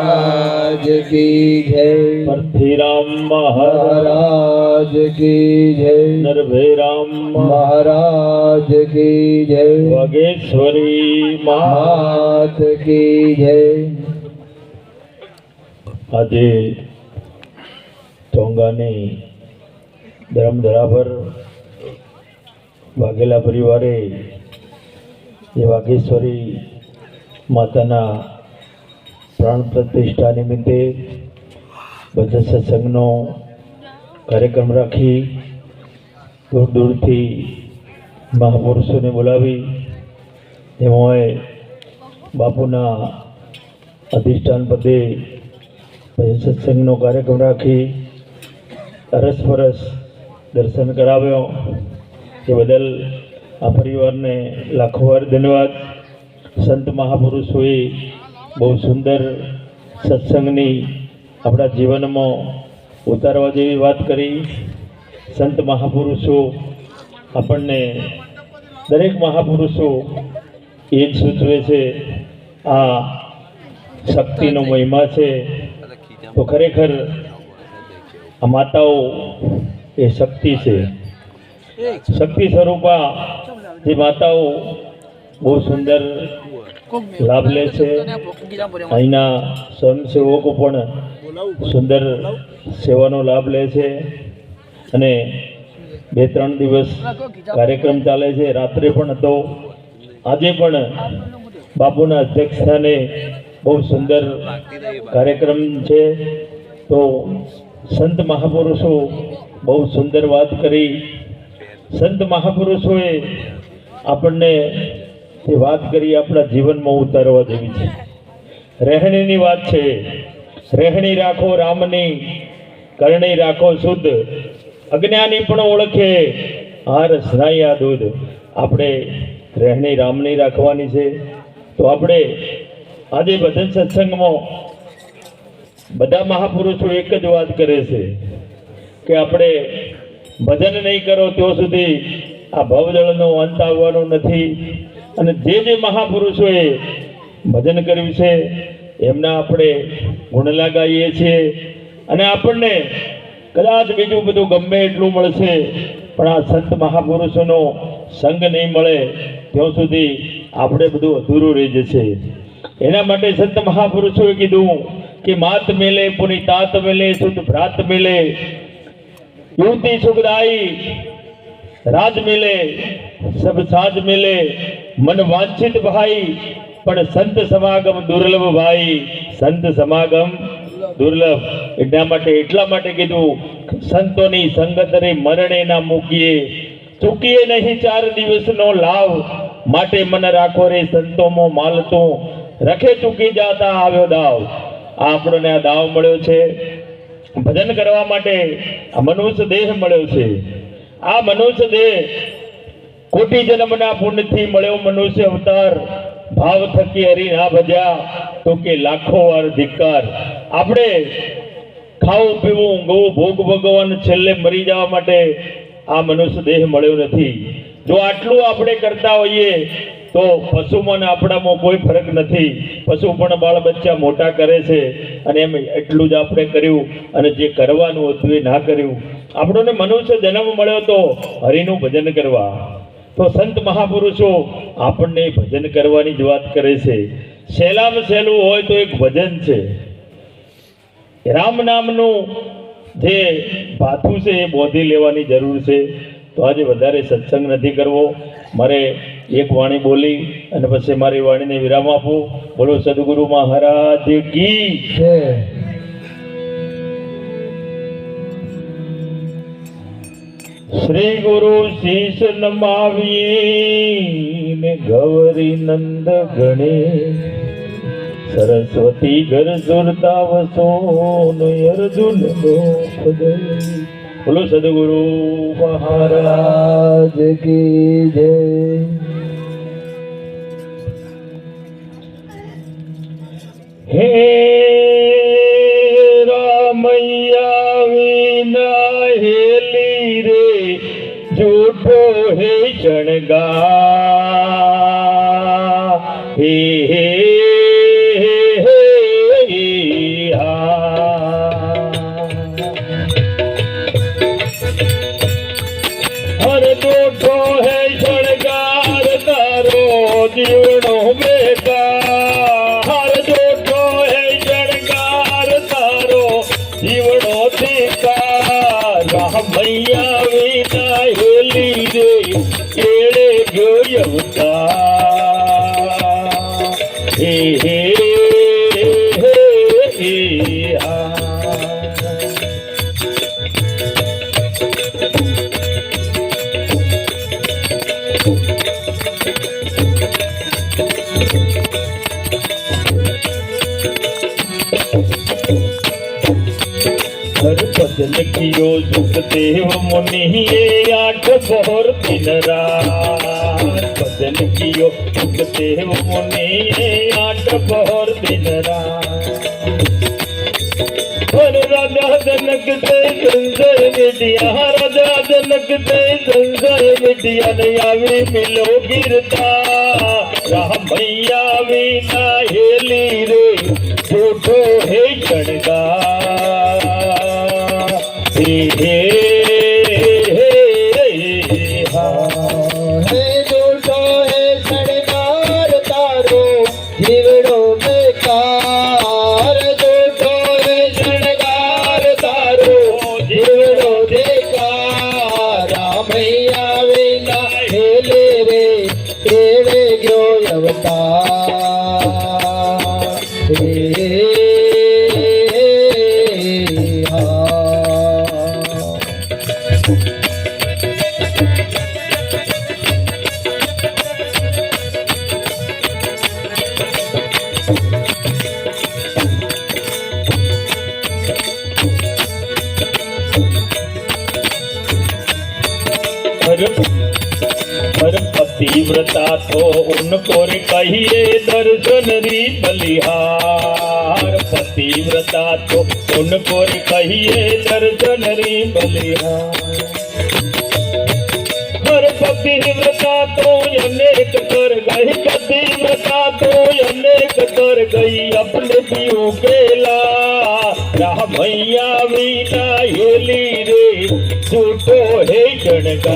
महाराज की जय પરથીરામ મહારાજ महाराज की जय નરભેરામ महाराज की जय વાગેશ્વરી મહા मात की जय આજે ટોંગાની ધરમધરા પર વાઘેલા પરિવારે જે વાઘેશ્વરી માતાના પ્રાણ પ્રતિષ્ઠા નિમિત્તે બધા સત્સંગનો કાર્યક્રમ રાખી દૂર દૂરથી મહાપુરુષોને બોલાવી. એમાં બાપુના અધિષ્ઠાન પદે પછી સત્સંગનો કાર્યક્રમ રાખી અરસપરસ દર્શન કરાવ્યો. એ બદલ આ પરિવારને લાખો વાર ધન્યવાદ. સંત મહાપુરુષોએ બહુ સુંદર સત્સંગની આપણા જીવનમાં ઉતારવા જેવી વાત કરી. સંત મહાપુરુષો આપણને દરેક મહાપુરુષો એ જ સૂચવે છે, આ શક્તિનો મહિમા છે. તો ખરેખર આ માતાઓ એ શક્તિ છે. શક્તિ સ્વરૂપા જે માતાઓ બહુ સુંદર લાભ લે છે. અહીંના સ્વયંસેવકો પણ સુંદર સેવાનો લાભ લે છે અને બે ત્રણ દિવસ કાર્યક્રમ ચાલે છે. રાત્રે પણ હતો આજે પણ બાપુના અધ્યક્ષસ્થાને બહુ સુંદર કાર્યક્રમ છે. તો સંત મહાપુરુષો બહુ સુંદર વાત કરી. સંત મહાપુરુષોએ આપણને જે વાત કરી આપણા જીવનમાં ઉતારવા જેવી છે. રહેણીની વાત છે. રહેણી રાખો રામની, કરણી રાખો શુદ્ધ. અજ્ઞાની પણ ઓળખે. હાર સ્નાયા દૂધ. આપણે રહેણી રામની રાખવાની છે. તો આપણે આજે ભજન સત્સંગમાં બધા મહાપુરુષો એક જ વાત કરે છે કે આપણે ભજન નહીં કરો ત્યાં સુધી આ ભવદળનો અંત આવવાનો નથી. અને જે જે મહાપુરુષોએ ભજન કર્યું છે, એમના આપણે ગુણ ગાઈએ છીએ. અને આપણને કદાચ બીજું બધું ગમે એટલું મળશે, પણ આ સંત મહાપુરુષોનો સંગ નહીં મળે, ત્યાં સુધી આપણે બધું અધૂરું રહી જશે. એના માટે સંત મહાપુરુષોએ કીધું કે, માત મેલે પુની તાત મેલે શુદ્ધ ભ્રાત મેલે. યુવતી સુખદાઈ રાજ મિલે, સબ સાજ મિલે, મન વાંછિત ભાઈ પણ સંત સમાગમ દુર્લભ ભાઈ સંત સમાગમ દુર્લભ. એટલા માટે એટલા માટે કીધું, સંતોની સંગત રે મરણે ના મૂકીએ. ચૂકીએ નહીં ચાર દિવસનો લાભ. માટે મન રાખો રે સંતોમાં માલતો રખે ચૂકી જાતા આવ્યો દાવ. આ આપણને આ દાવ મળ્યો છે. ભજન કરવા માટે આ મનુષ્ય દેહ મળ્યો છે. આ મનુષ્ય દેહ કોટી જન્મના પુણ્યથી મળ્યો મનુષ્ય અવતાર, ભાવ થકી હરી ના ભજ્યા, તો કે લાખો વાર ધિક્કાર. આપણે ખાવું, પીવું, ઊંઘવું, ભોગ ભગવાન છેલ્લે મરી જવા માટે આ મનુષ્ય દેહ મળ્યો નથી. જો આટલું આપણે કરતા હોઈએ તો પશુમાં આપણામાં કોઈ ફરક નથી. પશુ પણ બાળ બચ્ચા મોટા કરે છે અને એમ એટલું જ આપણે કર્યું અને જે કરવાનું હતું એ ના કર્યું. આપણને મનુષ્ય જન્મ મળ્યો તો હરિનું ભજન કરવા. તો સંત મહાપુરુષો આપણને ભજન કરવાની જ વાત કરે છે. સહેલામાં સહેલું હોય તો એક ભજન છે. રામ નામનું જે ભાથું છે એ બોધી લેવાની જરૂર છે. તો આજે વધારે સત્સંગ નથી કરવો. મારે એક વાણી બોલી અને પછી મારી વાણીને વિરામ આપું. બોલો સદગુરુ મહારાજ કી શ્રી ગુરુ શીશ નમાવીએ ને ગૌરી નંદ ગણે સરસ્વતી ઘર સુરતા વસો અર્જુન બોલો સદગુરુ મહારાજ કી જય. હે રામૈયા વિના હેલી રે જૂઠો હે શણગા હે હે જીવનો બેકાર. વિધિયો સુખદેવ મુનિએ આઠ પહોર દિન રાત ભજન કિયો સુખદેવ મુનિએ આઠ પહોર દિન રાત રાધા જનક તે સંસર વિદ્યા રાધા જનક તે સંસર વિદ્યા ને આવી મિલો ગીરતા રાહ મૈયા વિના હેલી રે જોઠો હે ચણગા விடுவோம் પતિવ્રતા તો ઉનકો રે કહીએ દર્શન રી બલિહાર. પતિવ્રતા તો ઉનકો રે કહીએ દર્શન રી બલિહાર. પતિવ્રતા તો અનેક કર ગઈ પતિવ્રતા તો અનેક કર ગઈ, અપને પીઓ કેલા રાહ ભૈયા વીના હેલી રે, છૂટો ಕಡಗಾ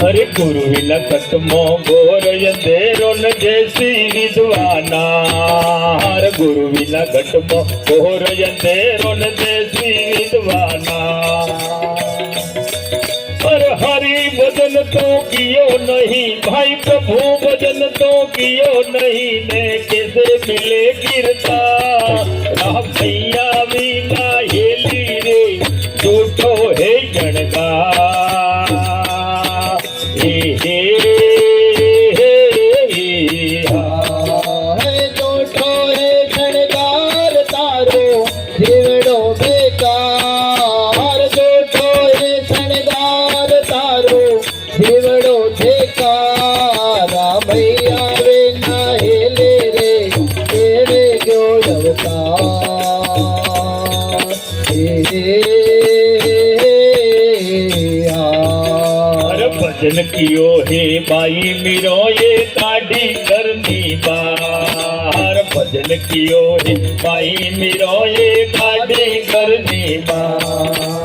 હરે ગુરુ વિલકટ મો ગોર યંદેરો ન જેસી વિદ્વાના હર ગુરુ વિલકટ મો ગોર યંદેરો ન જેસી વિદ્વાના ભજન તો કિયો નહીં ભાઈ પ્રભુ ભજન તો કિયો નહીં ને ભજન કિયો હે બાઈ, મીરો એ કાઢી કરની બાર ભજન કિયો હે બાઈ, મીરો એ કાઢી કરની બાર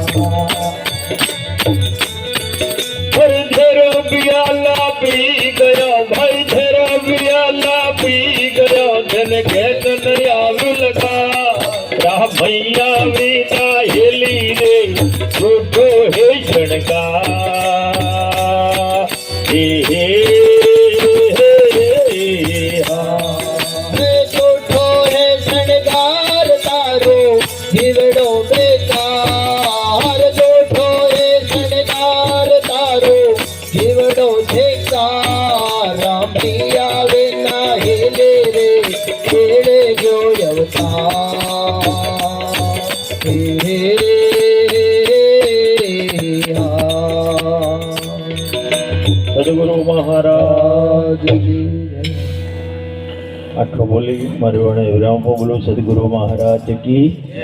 સદગુરુ મહારાજ રાજજી આટલું બોલી મારી વડે વિરામ બોલું સદગુરુ મહારાજ કી જય